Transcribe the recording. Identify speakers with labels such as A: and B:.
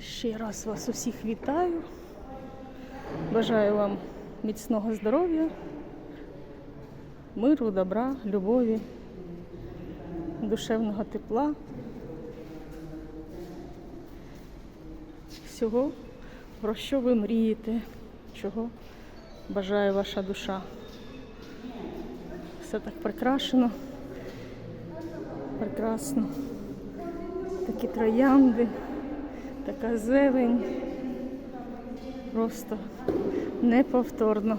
A: Ще раз вас усіх вітаю. Бажаю вам міцного здоров'я, миру, добра, любові, душевного тепла. Всього, про що ви мрієте, чого бажає ваша душа. Все так прикрашено, прекрасно. Такі троянди, така зелень. Просто неповторно.